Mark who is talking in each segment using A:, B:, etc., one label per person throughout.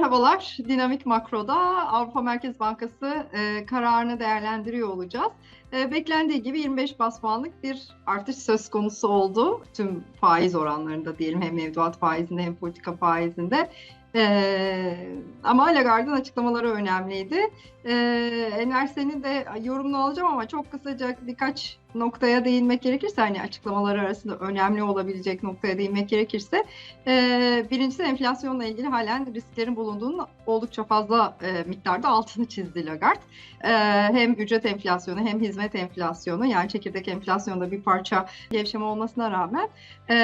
A: Merhabalar, Dinamik Makro'da Avrupa Merkez Bankası e, kararını değerlendiriyor olacağız. E, beklendiği gibi 25 bas puanlık bir artış söz konusu oldu. Tüm faiz oranlarında diyelim hem mevduat faizinde hem politika faizinde. Ee, ama Lagarde'ın açıklamaları önemliydi. Ee, Enver senin de yorumunu alacağım ama çok kısaca birkaç noktaya değinmek gerekirse hani açıklamaları arasında önemli olabilecek noktaya değinmek gerekirse e, birincisi enflasyonla ilgili halen risklerin bulunduğunun oldukça fazla e, miktarda altını çizdi Lagarde. E, hem ücret enflasyonu hem hizmet enflasyonu yani çekirdek enflasyonda bir parça gevşeme olmasına rağmen e,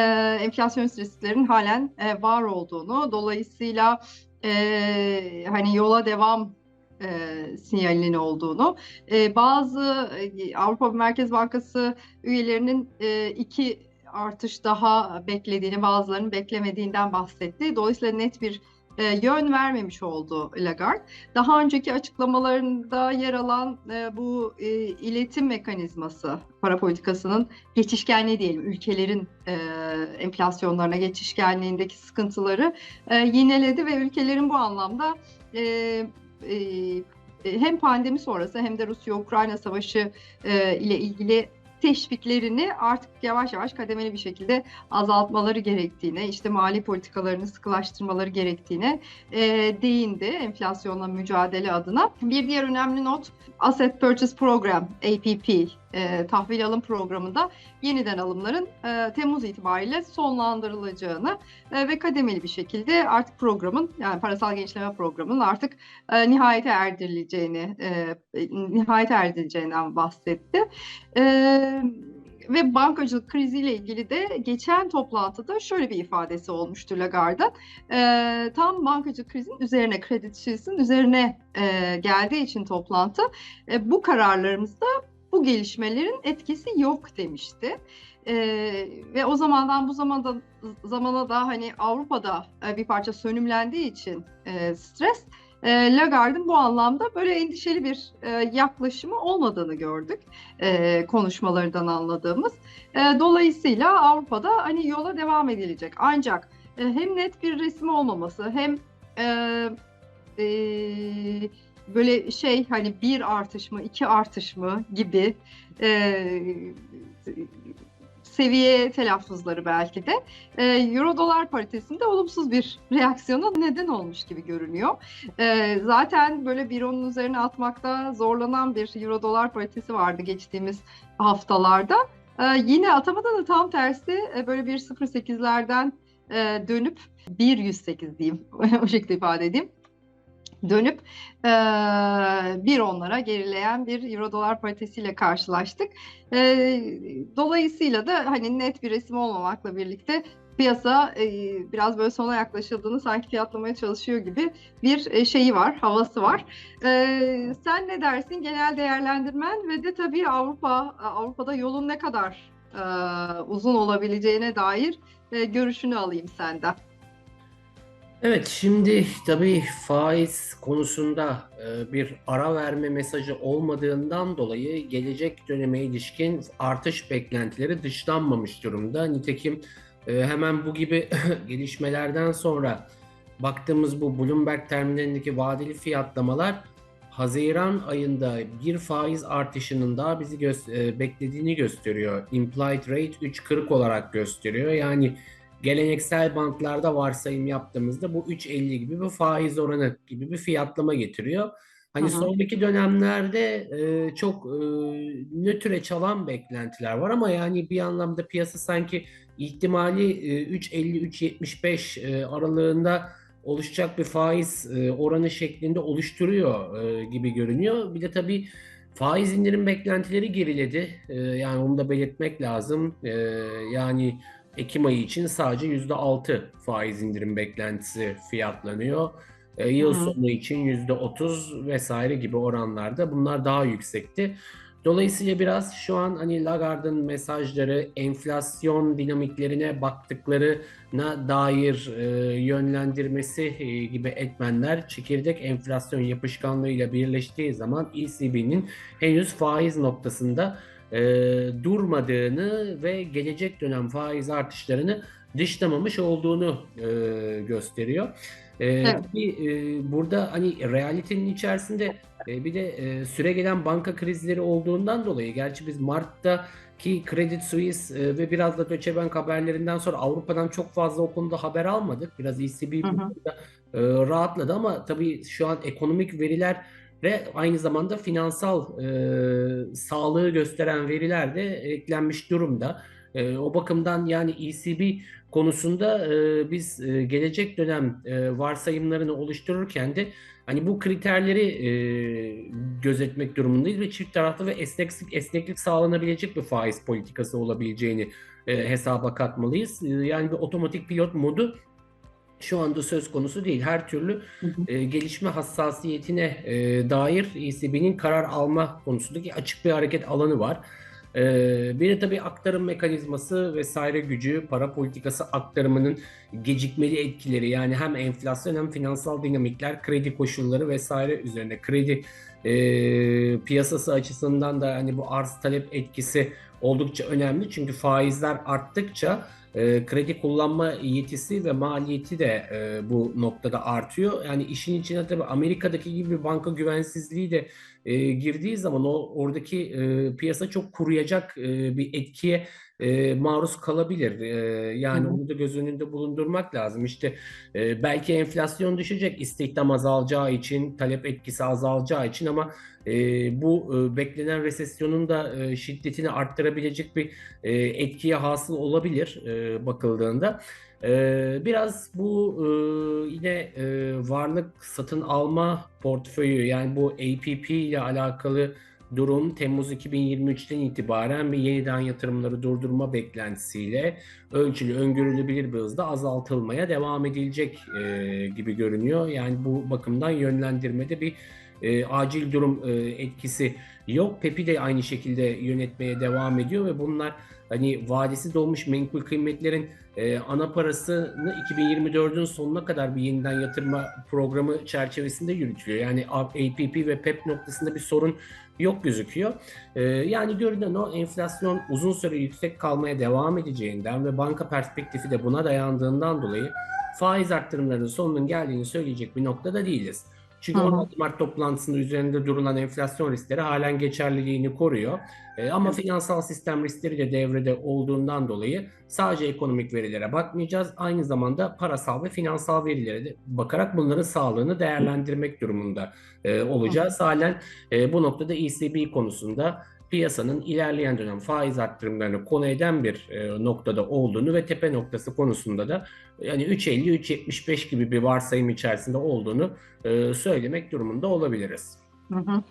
A: enflasyonist risklerin halen e, var olduğunu dolayısıyla e, hani yola devam e, sinyalinin olduğunu, e, bazı e, Avrupa Merkez Bankası üyelerinin e, iki artış daha beklediğini, bazılarının beklemediğinden bahsetti. Dolayısıyla net bir e, yön vermemiş oldu Lagarde. Daha önceki açıklamalarında yer alan e, bu e, iletim mekanizması para politikasının geçişkenliği diyelim, ülkelerin e, enflasyonlarına geçişkenliğindeki sıkıntıları e, yineledi ve ülkelerin bu anlamda e, e, hem pandemi sonrası hem de Rusya-Ukrayna savaşı e, ile ilgili teşviklerini artık yavaş yavaş kademeli bir şekilde azaltmaları gerektiğine, işte mali politikalarını sıkılaştırmaları gerektiğine e, değindi enflasyonla mücadele adına. Bir diğer önemli not Asset Purchase Program, APP, e, tahvil alım programında yeniden alımların e, Temmuz itibariyle sonlandırılacağını e, ve kademeli bir şekilde artık programın yani parasal genişleme programının artık e, nihayete erdirileceğini e, nihayete erdirileceğinden bahsetti. E, ve bankacılık kriziyle ilgili de geçen toplantıda şöyle bir ifadesi olmuştu Lagarde'ın. E, tam bankacılık krizinin üzerine, kredi üzerine e, geldiği için toplantı e, bu kararlarımızda bu gelişmelerin etkisi yok demişti. Ee, ve o zamandan bu zamanda zamana da hani Avrupa'da e, bir parça sönümlendiği için e, stres e, Lagarde'ın bu anlamda böyle endişeli bir e, yaklaşımı olmadığını gördük e, konuşmalarından anladığımız. E, dolayısıyla Avrupa'da hani yola devam edilecek. Ancak e, hem net bir resim olmaması hem e, e, böyle şey hani bir artış mı iki artış mı gibi e, seviye telaffuzları belki de e, euro dolar paritesinde olumsuz bir reaksiyona neden olmuş gibi görünüyor. E, zaten böyle bir onun üzerine atmakta zorlanan bir euro dolar paritesi vardı geçtiğimiz haftalarda. E, yine atamadan da tam tersi e, böyle bir 0.8'lerden e, dönüp 1.108 diyeyim o şekilde ifade edeyim dönüp e, bir onlara gerileyen bir euro dolar paritesiyle karşılaştık. E, dolayısıyla da hani net bir resim olmamakla birlikte piyasa e, biraz böyle sona yaklaşıldığını sanki fiyatlamaya çalışıyor gibi bir e, şeyi var, havası var. E, sen ne dersin genel değerlendirmen ve de tabii Avrupa Avrupa'da yolun ne kadar e, uzun olabileceğine dair e, görüşünü alayım senden.
B: Evet, şimdi tabii faiz konusunda e, bir ara verme mesajı olmadığından dolayı gelecek döneme ilişkin artış beklentileri dışlanmamış durumda. Nitekim e, hemen bu gibi gelişmelerden sonra baktığımız bu Bloomberg terminalindeki vadeli fiyatlamalar Haziran ayında bir faiz artışının daha bizi gö- e, beklediğini gösteriyor. Implied rate 3.40 olarak gösteriyor. Yani geleneksel banklarda varsayım yaptığımızda bu 3.50 gibi bir faiz oranı gibi bir fiyatlama getiriyor. Hani hı. sonraki dönemlerde e, çok e, nötre çalan beklentiler var ama yani bir anlamda piyasa sanki ihtimali e, 3.50-3.75 e, aralığında oluşacak bir faiz e, oranı şeklinde oluşturuyor e, gibi görünüyor. Bir de tabii faiz indirim beklentileri geriledi. E, yani onu da belirtmek lazım. E, yani Ekim ayı için sadece %6 faiz indirim beklentisi fiyatlanıyor. E, yıl Hı. sonu için %30 vesaire gibi oranlarda bunlar daha yüksekti. Dolayısıyla biraz şu an hani Lagarde'ın mesajları, enflasyon dinamiklerine baktıklarına dair e, yönlendirmesi e, gibi etmenler çekirdek enflasyon yapışkanlığıyla birleştiği zaman ECB'nin henüz faiz noktasında e, durmadığını ve gelecek dönem faiz artışlarını dışlamamış olduğunu e, gösteriyor. E,
A: Evet.
B: tabii, e, burada hani realitenin içerisinde e, bir de e, süre gelen banka krizleri olduğundan dolayı gerçi biz Mart'ta ki Credit Suisse e, ve biraz da Deutsche Bank haberlerinden sonra Avrupa'dan çok fazla o konuda haber almadık. Biraz ECB
A: Hı hı.
B: e, rahatladı ama tabii şu an ekonomik veriler ve aynı zamanda finansal e, sağlığı gösteren veriler de eklenmiş durumda. E, o bakımdan yani ECB konusunda e, biz e, gelecek dönem e, varsayımlarını oluştururken de hani bu kriterleri e, gözetmek durumundayız ve çift taraflı ve esneklik, esneklik sağlanabilecek bir faiz politikası olabileceğini e, hesaba katmalıyız. E, yani bir otomatik pilot modu şu anda söz konusu değil. Her türlü
A: Hı hı.
B: e, gelişme hassasiyetine e, dair ECB'nin karar alma konusundaki açık bir hareket alanı var. E, bir de tabii aktarım mekanizması vesaire gücü, para politikası aktarımının gecikmeli etkileri yani hem enflasyon hem finansal dinamikler, kredi koşulları vesaire üzerine kredi e, piyasası açısından da hani bu arz talep etkisi oldukça önemli. Çünkü faizler arttıkça e, kredi kullanma yetisi ve maliyeti de e, bu noktada artıyor. Yani işin içine tabii Amerika'daki gibi bir banka güvensizliği de e, girdiği zaman o oradaki e, piyasa çok kuruyacak e, bir etkiye e, maruz kalabilir. E, yani
A: Hı hı.
B: onu da göz önünde bulundurmak lazım. İşte e, belki enflasyon düşecek, istihdam azalacağı için, talep etkisi azalacağı için ama e, bu e, beklenen resesyonun da e, şiddetini arttırabilecek bir e, etkiye hasıl olabilir e, bakıldığında. E, biraz bu e, yine e, varlık satın alma portföyü yani bu APP ile alakalı durum Temmuz 2023'ten itibaren bir yeniden yatırımları durdurma beklentisiyle ölçülü, öngörülebilir bir hızda azaltılmaya devam edilecek e, gibi görünüyor. Yani bu bakımdan yönlendirmede bir e, acil durum e, etkisi yok. PEP'i de aynı şekilde yönetmeye devam ediyor ve bunlar hani vadesi dolmuş menkul kıymetlerin e, ana parasını 2024'ün sonuna kadar bir yeniden yatırma programı çerçevesinde yürütülüyor. Yani APP ve PEP noktasında bir sorun yok gözüküyor. E, yani görünen o enflasyon uzun süre yüksek kalmaya devam edeceğinden ve banka perspektifi de buna dayandığından dolayı faiz arttırımlarının sonunun geldiğini söyleyecek bir noktada değiliz. Çünkü
A: Hı hı.
B: 16 Mart toplantısında üzerinde durulan enflasyon riskleri halen geçerliliğini koruyor. E, ama
A: Evet.
B: finansal sistem riskleri de devrede olduğundan dolayı sadece ekonomik verilere bakmayacağız. Aynı zamanda parasal ve finansal verilere de bakarak bunların sağlığını değerlendirmek durumunda e, olacağız. Halen e, bu noktada ECB konusunda piyasanın ilerleyen dönem faiz arttırımlarını konu eden bir e, noktada olduğunu ve tepe noktası konusunda da yani 3.50-3.75 gibi bir varsayım içerisinde olduğunu e, söylemek durumunda olabiliriz.
A: Hı hı.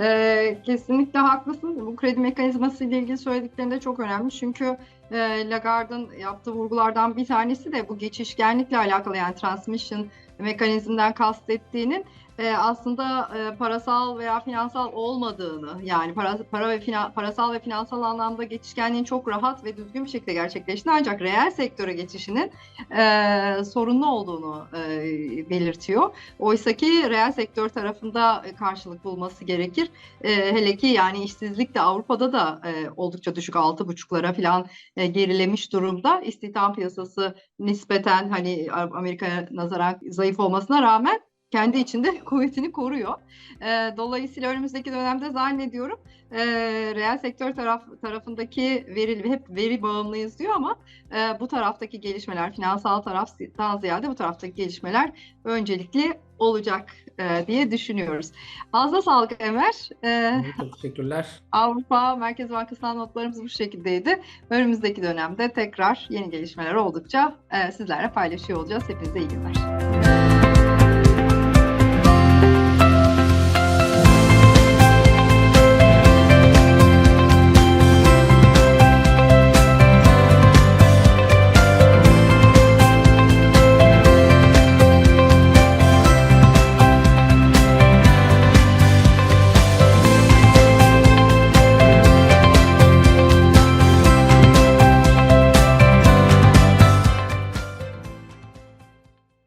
A: Ee, kesinlikle haklısın. Bu kredi mekanizması ile ilgili söylediklerinde çok önemli. Çünkü e, Lagarde'ın yaptığı vurgulardan bir tanesi de bu geçişkenlikle alakalı yani transmission mekanizmden kastettiğinin e, aslında e, parasal veya finansal olmadığını yani para, para ve fina- parasal ve finansal anlamda geçişkenliğin çok rahat ve düzgün bir şekilde gerçekleştiğini ancak reel sektöre geçişinin e, sorunlu olduğunu e, belirtiyor. Oysa ki reel sektör tarafında e, karşılık bulması gerekir. E, hele ki yani işsizlik de Avrupa'da da e, oldukça düşük 6,5'lara falan e, gerilemiş durumda. İstihdam piyasası nispeten hani Amerika'ya nazaran zayıf olmasına rağmen kendi içinde kuvvetini koruyor. E, dolayısıyla önümüzdeki dönemde zannediyorum e, reel sektör taraf tarafındaki veri hep veri bağımlıyız diyor ama e, bu taraftaki gelişmeler finansal taraftan ziyade bu taraftaki gelişmeler öncelikli olacak e, diye düşünüyoruz. Fazla sağlık Ömer. E,
B: Çok teşekkürler.
A: Avrupa Merkez Bankası'ndan notlarımız bu şekildeydi. Önümüzdeki dönemde tekrar yeni gelişmeler oldukça e, sizlerle paylaşıyor olacağız. Hepinize iyi günler.